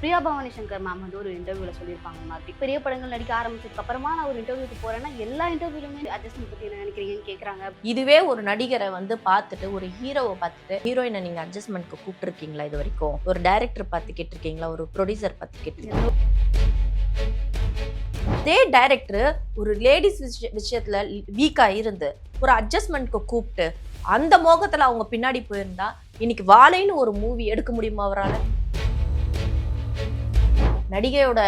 Priya Bhavani Shankar ma'am வந்து ஒரு இன்டர்வியூல சொல்லியிருப்பாங்க மாதிரி பெரிய படங்கள் நடிக்க ஆரம்பிச்சதுக்கு அப்புறமா நான் ஒரு இன்டர்வியூக்கு போறேன்னா எல்லா இன்டர்வியூலுமே அட்ஜஸ்ட்மெண்ட் பத்தி என்ன நினைக்கிறீங்கன்னு கேக்குறாங்க. இதுவே ஒரு நடிகரை வந்து பார்த்துட்டு ஒரு ஹீரோவை பார்த்துட்டு ஹீரோயினை நீங்க அட்ஜஸ்ட்மெண்ட்க்கு கூப்பிட்டுருக்கீங்களா இது வரைக்கும்? ஒரு டைரக்டர் பார்த்து கேட்டிருக்கீங்களா? ஒரு ப்ரொடியூசர் பார்த்து கேட்டிருக்கீங்களா? அதே டைரக்டர் ஒரு லேடிஸ் விஷயத்துல வீக்கா இருந்து ஒரு அட்ஜஸ்ட்மெண்ட்க்கு கூப்பிட்டு அந்த மோகத்துல அவங்க பின்னாடி போயிருந்தா இன்னைக்கு வாழைன்னு ஒரு மூவி எடுக்க முடியுமா அவரால்? நடிகையோட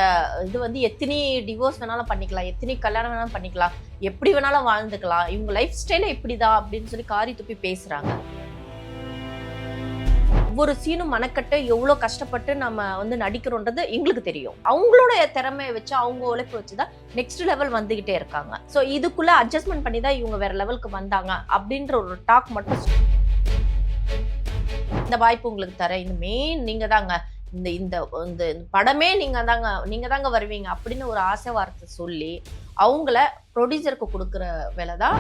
இது வந்து எத்தனை டிவோர்ஸ் வேணாலும் பண்ணிக்கலாம் எத்தனை கல்யாணம் வேணாலும் பண்ணிக்கலாம் எப்படி வேணாலும் வாழ்ந்துக்கலாம் இவங்க லைஃப் ஸ்டைலே இப்படிதான் அப்படின்னு சொல்லி காரி துப்பி பேசுறாங்க. ஒவ்வொரு சீனும் மனக்கட்டு எவ்வளோ கஷ்டப்பட்டு நம்ம வந்து நடிக்கிறோன்றது எங்களுக்கு தெரியும். அவங்களோட திறமையை வச்சு அவங்க உழைப்பு வச்சு தான் நெக்ஸ்ட் லெவல் வந்துகிட்டே இருக்காங்க. ஸோ இதுக்குள்ள அட்ஜஸ்ட்மெண்ட் பண்ணி தான் இவங்க வேற லெவலுக்கு வந்தாங்க அப்படின்ற ஒரு டாக் மட்டும் இந்த வாய்ப்பு உங்களுக்கு தரேன். இந்த மெயின் நீங்க தாங்க இந்த இந்த இந்த இந்த படமே நீங்க தாங்க நீங்க தாங்க வருவீங்க அப்படின்னு ஒரு ஆசை வார்த்தை சொல்லி அவங்கள ப்ரொடியூசருக்கு கொடுக்குற வேலை தான்.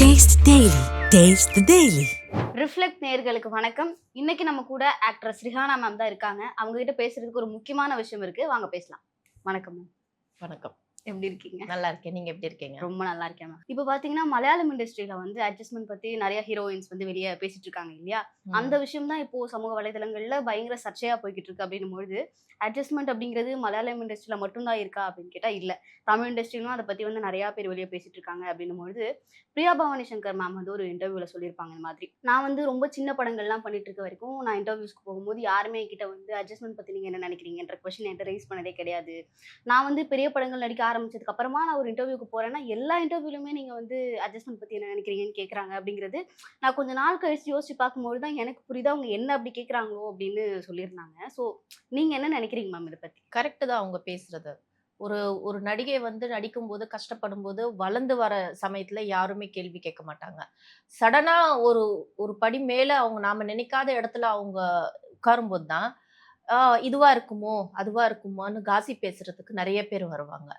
Taste Daily. Taste the Daily. Reflect நேர்களுக்கு வணக்கம். இன்னைக்கு நம்ம கூட ஆக்ட்ரஸ் ரிஹானா மேம் தான் இருக்காங்க. அவங்க கிட்ட பேசுறதுக்கு ஒரு முக்கியமான விஷயம் இருக்கு. வாங்க பேசலாம். வணக்கம் மேம் வணக்கம். எப்படி இருக்கீங்க? நல்லா இருக்கேன். நீங்க எப்படி இருக்கீங்க? ரொம்ப நல்லா இருக்கேன் மேம் இப்போ பாத்தீங்கன்னா மலையாளம் இண்டஸ்ட்ரியில வந்து அட்ஜஸ்ட்மெண்ட் பத்தி நிறைய ஹீரோயின்ஸ் வந்து வெளியே பேசிட்டு இருக்காங்க இல்லையா? அந்த விஷயம் தான் இப்போ சமூக வலைதளங்கள்ல பயங்கர சர்ச்சையா போய்கிட்டு இருக்கு அப்படின்னும் பொழுது அட்ஜஸ்ட்மெண்ட் அப்படிங்கிறது மலையாளம் இண்டஸ்ட்ரியில மட்டும்தான் இருக்கா அப்படின்னு கேட்டா இல்ல. தமிழ் இண்டஸ்ட்ரியிலும் அதை பத்தி வந்து நிறைய பேர் வெளியே பேசிட்டு இருக்காங்க அப்படின்னும் பொழுது பிரியா பவானி சங்கர் மேம் வந்து ஒரு இன்டர்வியூல சொல்லியிருப்பாங்க இந்த மாதிரி. நான் வந்து ரொம்ப சின்ன படங்கள்லாம் பண்ணிட்டு இருக்க வரைக்கும் நான் இன்டர்வியூஸ்க்கு போகும்போது யாருமே என்கிட்ட வந்து அட்ஜஸ்ட்மெண்ட் பத்தி நீங்க என்ன நினைக்கிறீங்கன்ற கொஸ்டின் என்கிட்ட ரைஸ் பண்ணதே கிடையாது. நான் வந்து பெரிய படங்கள் நடிக்க ஆரம்பிச்சதுக்கு அப்புறமா நான் ஒரு இன்டர்வியூக்கு போறேன்னா எல்லா இன்டர்வியூலுமே நீங்க வந்து அட்ஜஸ்ட்மெண்ட் பத்தி என்ன நினைக்கிறீங்கன்னு கேக்குறாங்க அப்படிங்கிறது நான் கொஞ்ச நாள் கழிச்சு யோசிச்சு பார்க்கும்போது தான் எனக்கு புரியுது அவங்க என்ன அப்படி கேக்குறாங்களோ அப்படின்னு சொல்லியிருந்தாங்க. ஸோ நீங்க என்ன நினைக்கிறீங்க மேம் இதை பத்தி? கரெக்டு தான் அவங்க பேசுறது. ஒரு ஒரு நடிகை வந்து நடிக்கும்போது கஷ்டப்படும் போது வளர்ந்து வர சமயத்துல யாருமே கேள்வி கேட்க மாட்டாங்க. சடனா ஒரு ஒரு படி மேல அவங்க நாம நினைக்காத இடத்துல அவங்க உட்காரும்போது தான் இதுவா இருக்குமோ அதுவா இருக்குமோன்னு காசி பேசுறதுக்கு நிறைய பேர் வருவாங்க.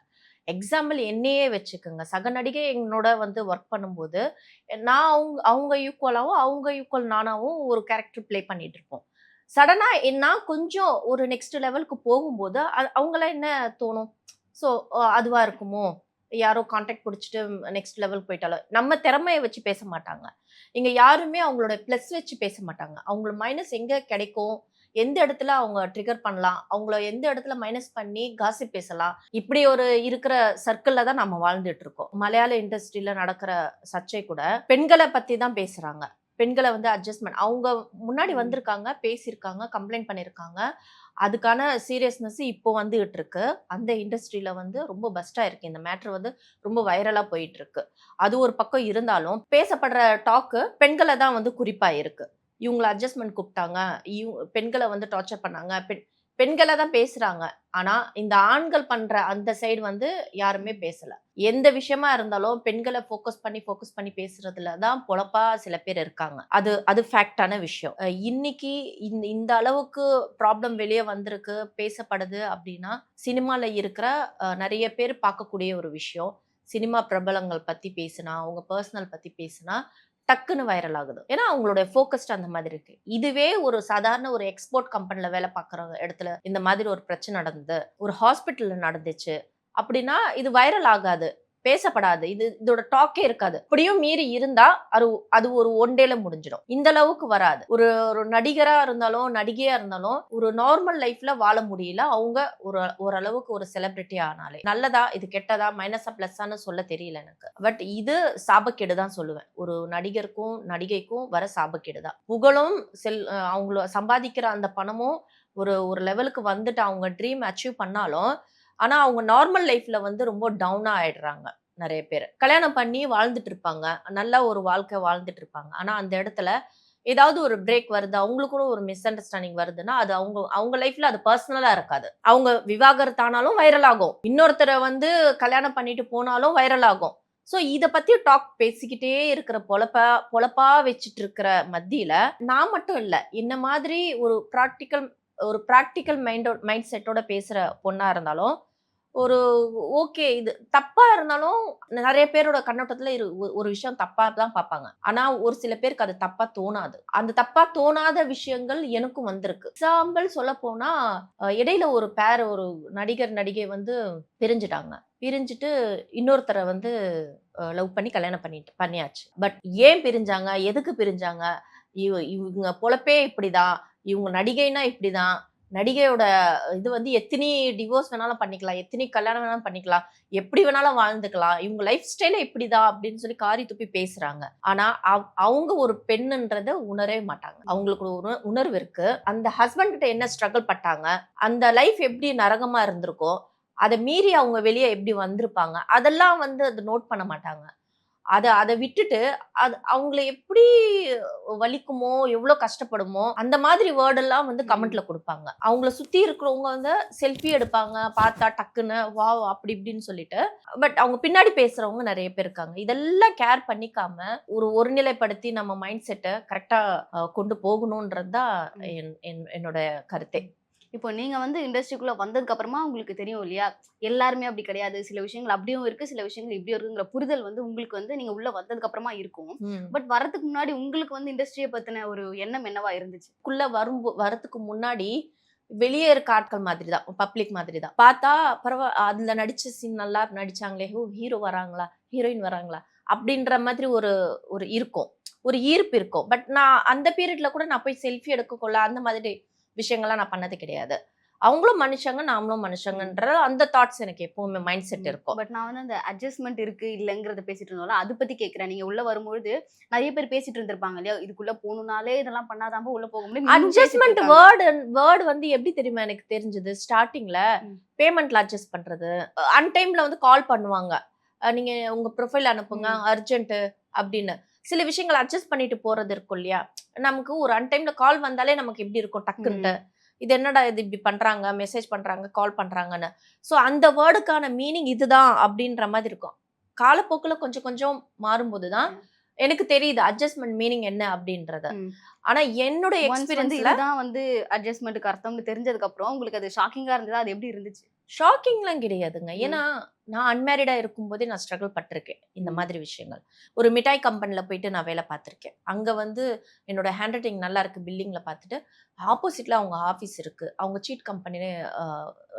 எக்ஸாம்பிள் என்னையே வச்சுக்கோங்க. சக நடிகை என்னோட வந்து ஒர்க் பண்ணும்போது நான் அவங்க அவங்க ஈக்குவலாகவும் அவங்க ஈக்குவல் நானாவும் ஒரு கேரக்டர் ப்ளே பண்ணிட்டு இருப்போம். சடனாக நான் கொஞ்சம் ஒரு நெக்ஸ்ட் லெவலுக்கு போகும்போது அ- அவங்கள என்ன தோணும்? ஸோ அதுவாக இருக்குமோ? யாரோ கான்டாக்ட் பிடிச்சிட்டு நெக்ஸ்ட் லெவலுக்கு போயிட்டாலும் நம்ம திறமையை வச்சு பேச மாட்டாங்க. இங்கே யாருமே அவங்களோட ப்ளஸ் வச்சு பேச மாட்டாங்க. அவங்களோட மைனஸ் எங்கே கிடைக்கும்? எந்த இடத்துல அவங்க ட்ரிகர் பண்ணலாம் அவங்கள எந்த இடத்துல மைனஸ் பண்ணி காசி பேசலாம் இப்படி ஒரு இருக்கிற சர்க்கிள்ல தான் நம்ம வாழ்ந்துட்டு இருக்கோம். மலையாள இண்டஸ்ட்ரியில நடக்கிற சர்ச்சை கூட பெண்களை பத்தி தான் பேசுறாங்க. பெண்களை வந்து அட்ஜஸ்ட்மெண்ட் அவங்க முன்னாடி. வந்திருக்காங்க பேசியிருக்காங்க கம்ப்ளைண்ட் பண்ணியிருக்காங்க. அதுக்கான சீரியஸ்னஸ் இப்போ வந்துகிட்டு இருக்கு. அந்த இண்டஸ்ட்ரியில வந்து ரொம்ப பெஸ்டா இருக்கு இந்த மேட்ரு வந்து ரொம்ப வைரலா போயிட்டு இருக்கு. அது ஒரு பக்கம் இருந்தாலும் பேசப்படுற டாக்கு பெண்களை தான் வந்து குறிப்பா இருக்கு இவங்களை அட்ஜஸ்ட்மெண்ட் கூப்பிட்டாங்க. இவங்க பெண்களை வந்து டார்ச்சர் பண்ணாங்க. பெண் பெண்களை தான் பேசுறாங்க. ஆனா இந்த ஆண்கள் பண்ற அந்த சைடு வந்து யாருமே பேசல. எந்த விஷயமா இருந்தாலும் பெண்களை ஃபோக்கஸ் பண்ணி ஃபோக்கஸ் பண்ணி பேசுறதுல தான் பொழப்பா சில பேர் இருக்காங்க. அது அது ஃபேக்டான விஷயம். இன்னைக்கு இந்த இந்த அளவுக்கு ப்ராப்ளம் வெளியே வந்திருக்கு பேசப்படுது அப்படின்னா சினிமால இருக்கிற நிறைய பேர் பார்க்கக்கூடிய ஒரு விஷயம். சினிமா பிரபலங்கள் பற்றி பேசினா அவங்க பர்சனல் பற்றி பேசினா டக்குன்னு வைரல் ஆகுது. ஏன்னா அவங்களுடைய ஃபோக்கஸ்ட் அந்த மாதிரி இருக்கு. இதுவே ஒரு சாதாரண ஒரு எக்ஸ்போர்ட் கம்பெனியில் வேலை பார்க்குற இடத்துல இந்த மாதிரி ஒரு பிரச்சனை நடந்தது. ஒரு ஹாஸ்பிட்டலில் நடந்துச்சு. அப்படின்னா இது வைரல் ஆகாது. பேசப்படாது. இது இதோட டாக்கே இருக்காது. அப்படியும் மீறி இருந்தா அது அது ஒரு ஒன் டேல முடிஞ்சிடும். இந்த அளவுக்கு வராது. ஒரு ஒரு நடிகரா இருந்தாலும் நடிகையா இருந்தாலும் ஒரு நார்மல் லைஃப்ல வாழ முடியல. அவங்க ஒரு ஓரளவுக்கு ஒரு செலிபிரிட்டி ஆனாலே. நல்லதா இது கெட்டதா மைனஸா பிளஸ்ஸான்னு சொல்ல தெரியல எனக்கு. பட் இது சாபக்கேடு தான் சொல்லுவேன். ஒரு நடிகருக்கும் நடிகைக்கும் வர சாபக்கேடு தான். புகழும் செல் அவங்கள சம்பாதிக்கிற அந்த பணமும் ஒரு ஒரு லெவலுக்கு வந்துட்டு அவங்க ட்ரீம் அச்சீவ் பண்ணாலும் ஆனா அவங்க நார்மல் லைஃப்ல வந்து ரொம்ப டவுனா ஆயிடுறாங்க. நிறைய பேர். கல்யாணம் பண்ணி வாழ்ந்துட்டு இருப்பாங்க நல்ல ஒரு வாழ்க்கை வாழ்ந்துட்டு இருப்பாங்க ஆனால் அந்த இடத்துல ஏதாவது ஒரு பிரேக் வருது அவங்களுக்கு கூட ஒரு மிஸ் அண்டர்ஸ்டாண்டிங் வருதுன்னா அது அவங்க அவங்க லைஃப்ல அது பர்சனலா இருக்காது. அவங்க விவாகரத்தானாலும் வைரல் ஆகும். இன்னொருத்தரை வந்து கல்யாணம் பண்ணிட்டு போனாலும் வைரல் ஆகும். ஸோ இதை பத்தி டாக் பேசிக்கிட்டே இருக்கிற பொழப்பா பொழப்பா வச்சுட்டு இருக்கிற மத்தியில நான் மட்டும் இல்லை இந்த மாதிரி ஒரு ப்ராக்டிக்கல் ஒரு ப்ராக்டிக்கல் மைண்டோ மைண்ட் செட்டோட பேசுகிற பொண்ணா இருந்தாலும் ஒரு ஓகே இது தப்பா இருந்தாலும் நிறைய பேரோட கண்ணோட்டத்துல இரு ஒரு விஷயம் தப்பா தான் பார்ப்பாங்க. ஆனா ஒரு சில பேருக்கு அது தப்பா தோணாது. அந்த தப்பா தோணாத விஷயங்கள் எனக்கும் வந்திருக்கு. எக்ஸாம்பிள் சொல்ல போனா இடையில ஒரு பேர் ஒரு நடிகர் நடிகை வந்து பிரிஞ்சுட்டாங்க. பிரிஞ்சுட்டு இன்னொருத்தரை வந்து லவ் பண்ணி கல்யாணம் பண்ணிட்டு பண்ணியாச்சு. பட் ஏன் பிரிஞ்சாங்க? எதுக்கு பிரிஞ்சாங்க? இவ இவங்க பொழப்பே இப்படிதான். இவங்க நடிகைனா இப்படிதான். நடிகையோட இது வந்து எத்தனை டிவோர்ஸ் வேணாலும் பண்ணிக்கலாம் எத்தனை கல்யாணம் வேணாலும் பண்ணிக்கலாம் எப்படி வேணாலும் வாழ்ந்துக்கலாம் இவங்க லைஃப் ஸ்டைலே இப்படிதான் அப்படின்னு சொல்லி காரி துப்பி பேசுறாங்க. ஆனா அவங்க ஒரு பெண்ணுன்றத உணரவே மாட்டாங்க. அவங்களுக்கு ஒரு உண- உணர்வு இருக்கு. அந்த ஹஸ்பண்ட் கிட்ட என்ன ஸ்ட்ரகிள் பட்டாங்க அந்த லைஃப் எப்படி நரகமா இருந்திருக்கோ அதை மீறி அவங்க வெளியே எப்படி வந்திருப்பாங்க அதெல்லாம் வந்து அது நோட் பண்ண மாட்டாங்க. அதை அதை விட்டுட்டு அது அவங்கள எப்படி வலிக்குமோ எவ்வளோ கஷ்டப்படுமோ அந்த மாதிரி வேர்டெல்லாம் வந்து கமெண்ட்ல கொடுப்பாங்க. அவங்கள சுத்தி இருக்கிறவங்க வந்து செல்ஃபி எடுப்பாங்க பார்த்தா டக்குன்னு வா அப்படி இப்படின்னு சொல்லிட்டு. பட் அவங்க பின்னாடி பேசுறவங்க நிறைய பேர் இருக்காங்க. இதெல்லாம் கேர் பண்ணிக்காம ஒரு ஒருநிலைப்படுத்தி நம்ம மைண்ட் செட்டை கரெக்டா கொண்டு போகணுன்றது தான் என்- என்னோட கருத்தே. இப்போ நீங்க வந்து இண்டஸ்ட்ரிக்குள்ள வந்ததுக்கு அப்புறமா உங்களுக்கு தெரியும் இல்லையா? எல்லாருமே அப்படி கிடையாது. சில விஷயங்கள் அப்படியும் இருக்கு சில விஷயங்கள் இப்படியும் இருக்குங்கிற புரிதல் வந்து உங்களுக்கு வந்து நீங்க உள்ள வந்ததுக்கு அப்புறமா இருக்கும். பட் வரதுக்கு முன்னாடி உங்களுக்கு வந்து இண்டஸ்ட்ரியை பத்தின ஒரு எண்ணம் என்னவா இருந்துச்சு? உள்ள வரும் வரதுக்கு முன்னாடி வெளியே இருக்க ஆட்கள் மாதிரி தான் பப்ளிக் மாதிரி தான். பார்த்தா பரவா அதுல நடிச்ச சீன் நல்லா நடிச்சாங்களே ஓ ஹீரோ வராங்களா ஹீரோயின் வராங்களா அப்படின்ற மாதிரி ஒரு ஒரு இருக்கும். ஒரு ஈர்ப்பு இருக்கும். பட் நான் அந்த பீரியட்ல கூட நான் போய் செல்ஃபி எடுக்க கொள்ள அந்த மாதிரி விஷயங்கள்லாம் நான் பண்ணது கிடையாது. அவங்களும் மனுஷங்க நாமளும் மனுஷங்கன்ற அந்த தாட்ஸ் எனக்கு எப்பவுமே மைண்ட் செட் இருக்கும். பட் நான் வந்து அந்த அட்ஜஸ்ட்மெண்ட் இருக்கு இல்லைங்கிறத பேசிட்டு இருந்தோம்ல அதை பத்தி கேக்குறேன். நீங்க உள்ள வரும்பொழுது நிறைய பேர் பேசிட்டு இருந்திருப்பாங்க இல்லையா? இதுக்குள்ள போகணும்னாலே இதெல்லாம் பண்ணாதான் உள்ள போக முடியும். அட்ஜஸ்ட்மெண்ட். வேர்டு வேர்டு வந்து எப்படி தெரியுமா எனக்கு தெரிஞ்சது? ஸ்டார்டிங்ல. பேமெண்ட்ல அட்ஜஸ்ட் பண்றது. அன்டைம்ல வந்து கால் பண்ணுவாங்க. நீங்க உங்க ப்ரொஃபைல் அனுப்புங்க. அர்ஜென்ட் அப்படின்னு. சில விஷயங்கள் அட்ஜஸ்ட் பண்ணிட்டு போறது இருக்கும் இல்லையா? நமக்கு ஒரு அன்டைம்ல கால் வந்தாலே நமக்கு எப்படி இருக்கும் டக்குன்ட்டு? இது என்னடா இது இப்படி பண்றாங்க மெசேஜ் பண்றாங்க கால் பண்றாங்கன்னு. ஸோ அந்த வேர்டுக்கான மீனிங் இதுதான் அப்படின்ற மாதிரி இருக்கும். காலப்போக்கில் கொஞ்சம் கொஞ்சம் மாறும்போது தான். எனக்கு தெரியுது அட்ஜஸ்ட்மெண்ட் மீனிங் என்ன அப்படின்றது. ஆனா என்னோட Once வந்து எக்ஸ்பீரியன்ஸ்ல இதுதான் வந்து அட்ஜஸ்ட்மெண்ட்டுக்கு அர்த்தம்னு தெரிஞ்சதுக்கு அப்புறம் உங்களுக்கு அது ஷாக்கிங்கா இருந்ததா? அது எப்படி இருந்துச்சு? ஷாக்கிங்லாம் கிடையாதுங்க. ஏன்னா நான் அன்மேரிடா இருக்கும்போதே நான் ஸ்ட்ரகிள் பட்டிருக்கேன் இந்த. மாதிரி விஷயங்கள். ஒரு மிட்டாய் கம்பெனில போயிட்டு நான் வேலை பார்த்துருக்கேன். அங்க வந்து என்னோட ஹேண்ட் ரைட்டிங் நல்லா இருக்கு பில்டிங்ல பார்த்துட்டு ஆப்போசிட்ல அவங்க ஆஃபீஸ் இருக்கு. அவங்க சீட் கம்பெனி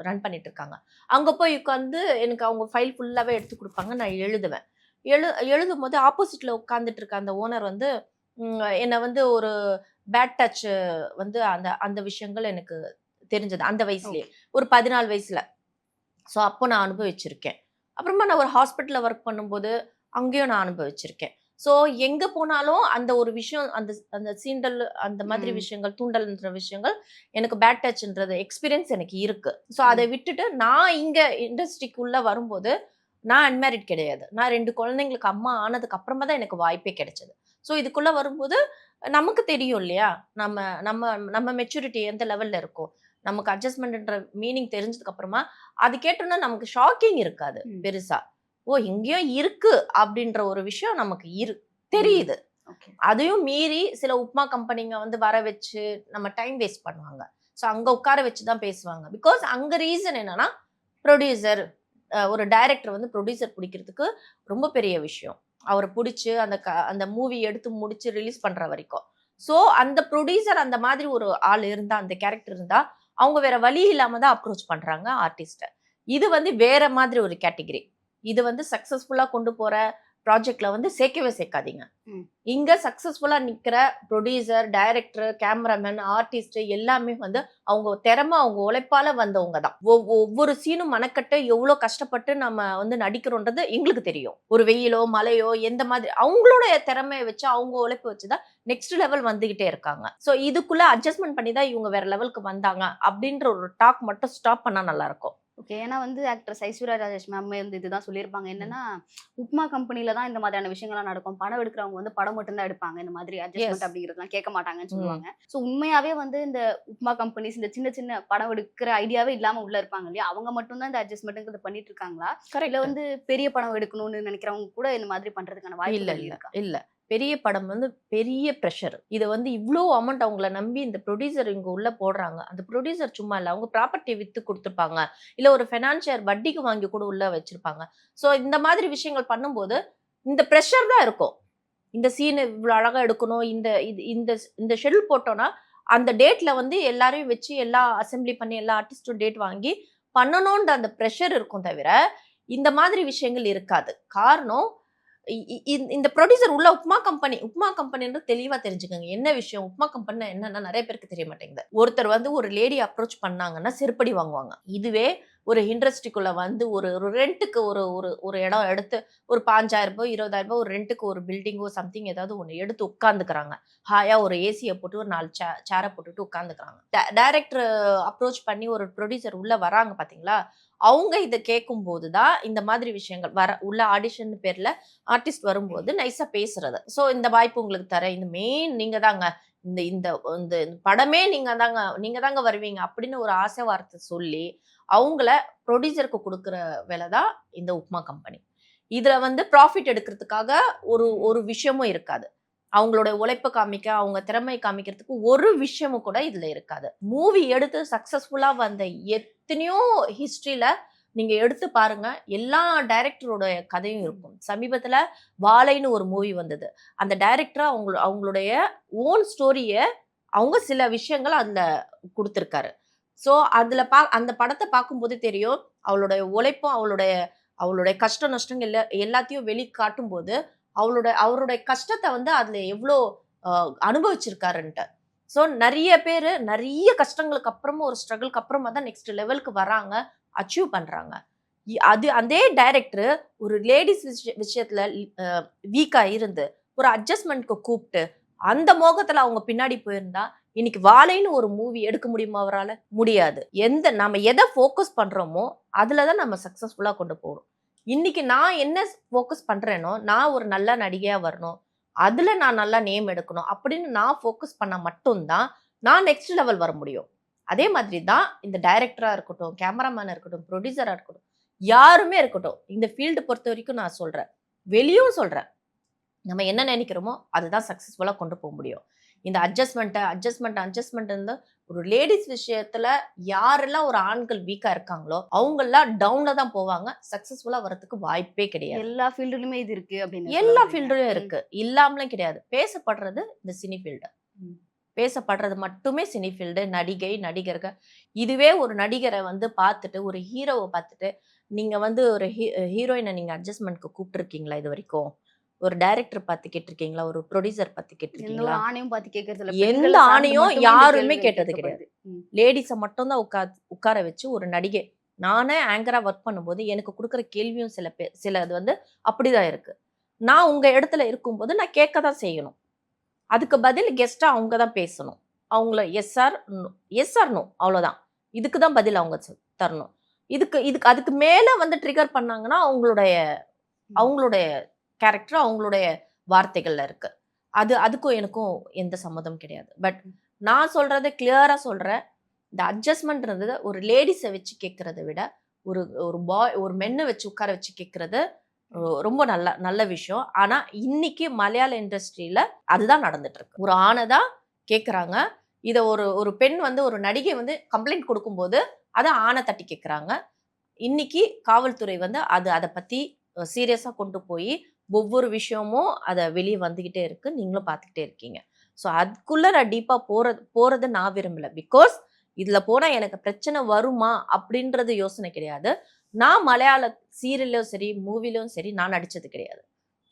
ரன் பண்ணிட்டு இருக்காங்க அங்க போய் உட்காந்து எனக்கு அவங்க ஃபைல் ஃபுல்லாவே எடுத்து கொடுப்பாங்க நான் எழுதுவேன். எழு எழுதும் போது ஆப்போசிட்ல உட்காந்துட்டு இருக்க அந்த ஓனர் வந்து என்னை வந்து ஒரு பேட் டச் வந்து அந்த அந்த விஷயங்கள் எனக்கு தெரிஞ்சது. அந்த வயசுலயே. ஒரு பதினாலு வயசுல. ஸோ அப்போ நான் அனுபவிச்சிருக்கேன். அப்புறமா நான் ஒரு ஹாஸ்பிட்டலில் ஒர்க் பண்ணும்போது அங்கேயும் நான் அனுபவிச்சிருக்கேன். ஸோ எங்கே போனாலும் அந்த ஒரு விஷயம் அந்த அந்த சீண்டல் அந்த மாதிரி. விஷயங்கள் தூண்டல்ன்ற விஷயங்கள் எனக்கு பேட் டச்ன்றது எக்ஸ்பீரியன்ஸ் எனக்கு இருக்கு. ஸோ அதை விட்டுட்டு நான் இங்கே இண்டஸ்ட்ரிக்குள்ளே வரும்போது நான் அன்மேரிட் கிடையாது. நான் ரெண்டு குழந்தைங்களுக்கு அம்மா ஆனதுக்கு அப்புறமா தான் எனக்கு வாய்ப்பே கிடைச்சது. ஸோ இதுக்குள்ளே வரும்போது நமக்கு தெரியும் இல்லையா? நம்ம நம்ம நம்ம மெச்சூரிட்டி எந்த லெவலில் இருக்கோ. நமக்கு அட்ஜஸ்ட்மெண்ட்ன்ற மீனிங் தெரிஞ்சதுக்கு அப்புறமா அது கேட்டோம்னா நமக்கு ஷாக்கிங் இருக்காது. பெருசா. ஓ எங்கேயோ இருக்கு அப்படின்ற ஒரு விஷயம் நமக்கு இரு தெரியுது. அதையும் மீறி சில உப்மா கம்பெனிங்க வந்து வர வச்சு நம்ம டைம் வேஸ்ட் பண்ணுவாங்க. ஸோ அங்க உட்கார வச்சு தான் பேசுவாங்க. பிகாஸ் அங்க ரீசன் என்னன்னா ப்ரொடியூசர் ஒரு டைரக்டர் வந்து ப்ரொடியூசர் பிடிக்கிறதுக்கு ரொம்ப பெரிய விஷயம். அவரை பிடிச்சி அந்த க அந்த மூவி எடுத்து முடிச்சு ரிலீஸ் பண்ற வரைக்கும். ஸோ அந்த ப்ரொடியூசர் அந்த மாதிரி ஒரு ஆள் இருந்தா அந்த கேரக்டர் இருந்தா அவங்க வேற வழி இல்லாம தான் அப்ரோச் பண்றாங்க ஆர்டிஸ்ட்டை இது வந்து வேற மாதிரி ஒரு கேட்டகிரி இது வந்து சக்சஸ்ஃபுல்லாக கொண்டு போகிற ப்ராஜெக்ட்ல வந்து சேர்க்கவே சேர்க்காதீங்க. இங்க சக்சஸ்ஃபுல்லா நிக்கிற ப்ரொடியூசர் டைரக்டர் கேமராமேன் ஆர்டிஸ்ட் எல்லாமே வந்து அவங்க திறமை அவங்க உழைப்பால வந்தவங்க தான். ஒவ்வொரு சீனும் மனக்கட்டு எவ்வளோ கஷ்டப்பட்டு நம்ம வந்து நடிக்கிறோன்றது எங்களுக்கு தெரியும். ஒரு வெயிலோ மழையோ எந்த மாதிரி அவங்களோட திறமையை வச்சு அவங்க உழைப்பு வச்சுதான் நெக்ஸ்ட் லெவல் வந்துகிட்டே இருக்காங்க. ஸோ இதுக்குள்ள அட்ஜஸ்ட்மெண்ட் பண்ணி தான் இவங்க வேற லெவலுக்கு வந்தாங்க. அப்படின்ற ஒரு டாக் மட்டும் ஸ்டாப் பண்ணா நல்லா இருக்கும். ஓகே. ஏன்னா வந்து ஆக்ட்ரஸ் ஐஸ்வர்யா ராஜேஷ் மேம் வந்து இதுதான் சொல்லியிருப்பாங்க. என்னன்னா உப்மா கம்பெனில தான் இந்த மாதிரியான விஷயங்கள்லாம் நடக்கும். படம் எடுக்கிறவங்க வந்து படம் மட்டும்தான் எடுப்பாங்க. இந்த மாதிரி. அட்ஜஸ்ட்மெண்ட் அப்படிங்கிறதுலாம் கேட்க மாட்டாங்கன்னு சொல்லுவாங்க. ஸோ உண்மையாவே வந்து இந்த உப்மா கம்பெனிஸ் இந்த சின்ன சின்ன படம் எடுக்கிற ஐடியாவே இல்லாம உள்ள இருப்பாங்க இல்லையா? அவங்க மட்டும் தான் இந்த அட்ஜஸ்ட்மெண்ட்ங்கிறத பண்ணிட்டு இருக்காங்களா? இல்ல வந்து பெரிய படம் எடுக்கணும்னு நினைக்கிறவங்க கூட இந்த மாதிரி பண்றதுக்கான வாய்ப்பு இல்ல இல்ல. பெரிய படம் வந்து பெரிய ப்ரெஷர் இதை வந்து இவ்வளோ அமௌண்ட் அவங்கள நம்பி இந்த ப்ரொடியூசர் இங்கே உள்ளே போடுறாங்க. அந்த ப்ரொடியூசர் சும்மா இல்லை. அவங்க ப்ராப்பர்ட்டியை வித்து கொடுத்துருப்பாங்க. இல்லை ஒரு ஃபினான்ஷியர் வட்டிக்கு வாங்கி கூட உள்ளே வச்சுருப்பாங்க. ஸோ இந்த மாதிரி விஷயங்கள் பண்ணும்போது இந்த ப்ரெஷர் தான் இருக்கும். இந்த சீனை இவ்வளோ அழகாக எடுக்கணும். இந்த இது இந்த இந்த ஷெடியூல் போட்டோன்னா அந்த டேட்டில் வந்து எல்லாரையும் வச்சு எல்லா அசெம்பிளி பண்ணி எல்லா ஆர்டிஸ்ட்டும் டேட் வாங்கி பண்ணணுன்ற அந்த ப்ரெஷர் இருக்கும் தவிர இந்த மாதிரி விஷயங்கள் இருக்காது. காரணம் இந்த- இந்த ப்ரொடியூசர் உள்ள உப்மா கம்பெனி உப்மா கம்பெனின்னு தெளிவாக தெரிஞ்சுக்கோங்க. என்ன விஷயம்? உப்மா கம்பெனி என்னன்னா நிறைய பேருக்கு தெரிய மாட்டேங்குது. ஒருத்தர் வந்து ஒரு லேடி அப்ரோச் பண்ணாங்கன்னா செருப்படி வாங்குவாங்க. இதுவே ஒரு இண்டஸ்ட்ரிக்குள்ள வந்து ஒரு ஒரு ரெண்ட்டுக்கு ஒரு ஒரு ஒரு இடம் எடுத்து ஒரு பாஞ்சாயிரம் ரூபாய் இருபதாயிரம் ரூபாய் ஒரு ரெண்ட்டுக்கு ஒரு பில்டிங்கோ சம்திங் ஏதாவது ஒன்று எடுத்து உட்காந்துக்கிறாங்க ஹாயா ஒரு ஏசியை போட்டு ஒரு நாலு சே சேரை போட்டுட்டு உட்காந்துக்கிறாங்க டைரக்டர் அப்ரோச் பண்ணி ஒரு ப்ரொடியூசர் உள்ள வராங்க பாத்தீங்களா? அவங்க இதை கேட்கும் போது தான் இந்த மாதிரி விஷயங்கள் வர உள்ள ஆடிஷன் பேர்ல ஆர்டிஸ்ட் வரும்போது நைஸா பேசுறது. ஸோ இந்த வாய்ப்பு உங்களுக்கு தரேன். இந்த மெயின் நீங்க தாங்க இந்த இந்த இந்த இந்த படமே நீங்கள் தாங்க நீங்கள் தாங்க வருவீங்க அப்படின்னு ஒரு ஆசை வார்த்தை சொல்லி அவங்கள ப்ரொடியூசருக்கு கொடுக்குற வேலை தான் இந்த உப்மா கம்பெனி இதில் வந்து ப்ராஃபிட் எடுக்கிறதுக்காக ஒரு ஒரு விஷயமும் இருக்காது. அவங்களோட உழைப்பை காமிக்க அவங்க திறமை காமிக்கிறதுக்கு ஒரு விஷயமும் கூட இதில் இருக்காது. மூவி எடுத்து சக்ஸஸ்ஃபுல்லாக வந்த எத்தனையோ ஹிஸ்ட்ரியில் நீங்க எடுத்து பாருங்க எல்லா டைரக்டரோட கதையும் இருக்கும். சமீபத்துல வாழைன்னு ஒரு மூவி வந்தது. அந்த டைரக்டர் அவங்க அவங்களுடைய ஓன் ஸ்டோரிய அவங்க சில விஷயங்கள் அதுல கொடுத்துருக்காரு. ஸோ அதுல பா அந்த படத்தை பார்க்கும்போது தெரியும் அவளுடைய உழைப்பும் அவளுடைய அவளுடைய கஷ்ட நஷ்டங்கள் எல்லா எல்லாத்தையும் வெளி காட்டும் போது அவளோட அவருடைய கஷ்டத்தை வந்து அதுல எவ்வளோ அனுபவிச்சிருக்காருன்ட்டு. ஸோ நிறைய பேர் நிறைய கஷ்டங்களுக்கு அப்புறமா ஒரு ஸ்ட்ரகிள்க்கு அப்புறமா தான் நெக்ஸ்ட் லெவலுக்கு வராங்க. அச்சீவ் பண்ணுறாங்க இ- அது அதே டைரக்டர் ஒரு லேடிஸ் விஷய விஷயத்தில் வீக்காக இருந்து ஒரு அட்ஜஸ்ட்மெண்ட்க்கு கூப்பிட்டு அந்த மோகத்தில் அவங்க பின்னாடி போயிருந்தா இன்னைக்கு வாழைன்னு ஒரு மூவி எடுக்க முடியுமா அவரால்? முடியாது. எந்த நம்ம எதை ஃபோக்கஸ் பண்ணுறோமோ அதில் தான் நம்ம சக்ஸஸ்ஃபுல்லாக கொண்டு போகணும். இன்னைக்கு நான் என்ன ஃபோக்கஸ் பண்ணுறேனோ நான் ஒரு நல்ல நடிகையாக வரணும் அதில் நான் நல்லா நேம் எடுக்கணும் அப்படின்னு நான் ஃபோக்கஸ் பண்ணால் மட்டும்தான் நான் நெக்ஸ்ட் லெவல் வர முடியும். அதே மாதிரி தான் இந்த டைரக்டரா இருக்கட்டும் கேமராமேனா இருக்கட்டும் ப்ரொடியூசரா இருக்கட்டும் யாருமே இருக்கட்டும் இந்த ஃபீல்டு பொறுத்த வரைக்கும் நான் சொல்றேன். வெளியும் சொல்றேன். நம்ம என்ன நினைக்கிறோமோ அதுதான் சக்ஸஸ்ஃபுல்லா கொண்டு போக முடியும். இந்த அட்ஜஸ்ட்மெண்ட்டை அட்ஜஸ்ட்மெண்ட் அட்ஜஸ்ட்மெண்ட் வந்து ஒரு லேடிஸ் விஷயத்துல யாரெல்லாம் ஒரு ஆண்கள் வீக்கா இருக்காங்களோ அவங்கெல்லாம் டவுன்ல தான் போவாங்க. சக்சஸ்ஃபுல்லா வரதுக்கு வாய்ப்பே கிடையாது. எல்லா ஃபீல்டுலயுமே இது இருக்கு அப்படின்னு எல்லா சொல்ல ஃபீல்டும் வரீங்க. இருக்கு. இல்லாமலும் கிடையாது. பேசப்படுறது இந்த சினி ஃபீல்டு. பேசப்படுறது மட்டுமே சினி ஃபீல்டு நடிகை நடிகர்கள். இதுவே ஒரு நடிகரை வந்து பார்த்துட்டு ஒரு ஹீரோவை பார்த்துட்டு நீங்க வந்து ஒரு ஹீரோயினை நீங்க அட்ஜஸ்ட்மெண்ட்க்கு கூப்பிட்டுருக்கீங்களா இது வரைக்கும்? ஒரு டைரக்டர் பார்த்து கேட்டிருக்கீங்களா? ஒரு ப்ரொடியூசர் பார்த்து கேட்டிருக்கீங்களா? ஆணையும் பார்த்து கேட்கறது இல்ல. எந்த ஆணையும் யாருமே கேட்டது. ம். லேடிஸை மட்டும் தான் உட்கா உட்கார வச்சு ஒரு நடிகை. நானே ஆங்கரா ஒர்க் பண்ணும்போது எனக்கு கொடுக்குற கேள்வியும் சில பேர் சில இது வந்து அப்படிதான் இருக்கு. நான் உங்க இடத்துல இருக்கும்போது நான் கேட்க தான் செய்யணும். அதுக்கு பதில் கெஸ்ட்டாக அவங்க தான் பேசணும். அவங்கள S R S R no அவ்வளோதான் இதுக்கு தான் பதில் அவங்க தரணும். இதுக்கு இதுக்கு அதுக்கு மேலே வந்து ட்ரிகர் பண்ணாங்கன்னா அவங்களுடைய அவங்களுடைய கேரக்டர் அவங்களுடைய வார்த்தைகளில் இருக்குது அது அதுக்கும் எனக்கும் எந்த சம்மதம் கிடையாது. பட் நான் சொல்கிறத கிளியராக சொல்கிறேன் இந்த அட்ஜஸ்ட்மெண்ட்ன்றது ஒரு லேடிஸை வச்சு கேட்குறத விட ஒரு ஒரு பாய் ஒரு மென்னை வச்சு உட்கார வச்சு கேட்குறது ரொம்ப நல்ல நல்ல விஷயம். ஆனால் இன்னைக்கு மலையாள இண்டஸ்ட்ரியில் அதுதான் நடந்துட்டு இருக்கு ஒரு ஆணை தான் கேட்குறாங்க இதை ஒரு ஒரு பெண் வந்து ஒரு நடிகை வந்து கம்ப்ளைண்ட் கொடுக்கும்போது அதை ஆணை தட்டி கேட்குறாங்க இன்னைக்கு காவல்துறை வந்து அது அதை பற்றி சீரியஸாக கொண்டு போய் ஒவ்வொரு விஷயமும் அதை வெளியே வந்துக்கிட்டே இருக்கு. நீங்களும் பார்த்துக்கிட்டே இருக்கீங்க. ஸோ அதுக்குள்ளே நான் டீப்பாக போகிறது போகிறது நான் விரும்பல. பிகாஸ் இதில் போனால் எனக்கு பிரச்சனை வருமா? அப்படின்றது யோசனை கிடையாது. நான் மலையாள சீரியலும் சரி மூவிலும் சரி நான் நடிச்சது கிடையாது.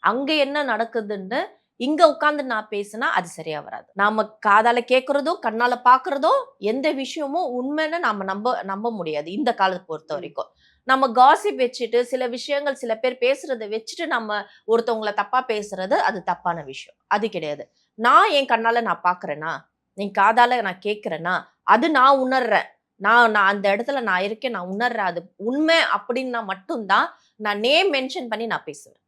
அங்க என்ன நடக்குதுன்னு இங்க உட்காந்து நான் பேசினா அது சரியா வராது. நாம காதால கேட்கறதோ கண்ணால பாக்குறதோ எந்த விஷயமும் உண்மைன்னு நாம நம்ப நம்ப முடியாது இந்த காலத்தை பொறுத்த வரைக்கும். நம்ம காசிப் வச்சுட்டு சில விஷயங்கள் சில பேர் பேசுறதை வச்சுட்டு நம்ம ஒருத்தவங்கள தப்பா பேசுறது அது தப்பான விஷயம். அது கிடையாது. நான் என் கண்ணால நான் பாக்குறேனா? என் காதால நான் கேட்கறேனா அது நான் உணர்றேன். நான் நான் அந்த இடத்துல நான் இருக்கேன் நான் உணர்றேன் அது உண்மை அப்படின்னா மட்டும்தான் நான் நேம் மென்ஷன் பண்ணி நான் பேசுவேன்.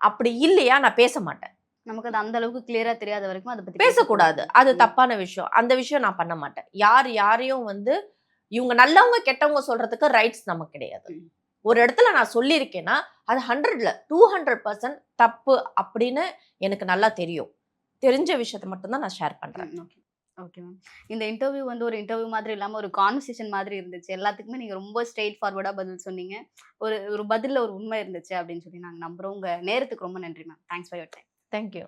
அப்படி இல்லையா நான் பேச மாட்டேன். நமக்கு அது அந்த அளவுக்கு கிளியரா தெரியாத வரைக்கும் அதை பத்தி பேசக்கூடாது. அது. தப்பான விஷயம். அந்த விஷயம் நான் பண்ண மாட்டேன். யார் யாரையும் வந்து இவங்க நல்லவங்க கெட்டவங்க சொல்றதுக்கு ரைட்ஸ் நமக்கு கிடையாது. ஒரு இடத்துல நான் சொல்லியிருக்கேன்னா அது ஹண்ட்ரட்ல டூ ஹண்ட்ரட் பர்சன்ட் தப்பு அப்படின்னு எனக்கு நல்லா தெரியும். தெரிஞ்ச விஷயத்த மட்டும்தான் நான் ஷேர் பண்றேன். ஓகே மேம் இந்த இன்டர்வியூ வந்து ஒரு இன்டர்வியூ மாதிரி இல்லாமல் ஒரு கான்வர்சேஷன் மாதிரி இருந்துச்சு. எல்லாத்துக்குமே நீங்கள் ரொம்ப ஸ்ட்ரெயிட் ஃபார்வர்டாக பதில் சொன்னீங்க. ஒரு ஒரு பதிலில் ஒரு உண்மை இருந்துச்சு அப்படின்னு சொல்லி நாங்கள் நம்புகிறோம் உங்கள் நேரத்துக்கு ரொம்ப நன்றி ma'am thanks for your time thank you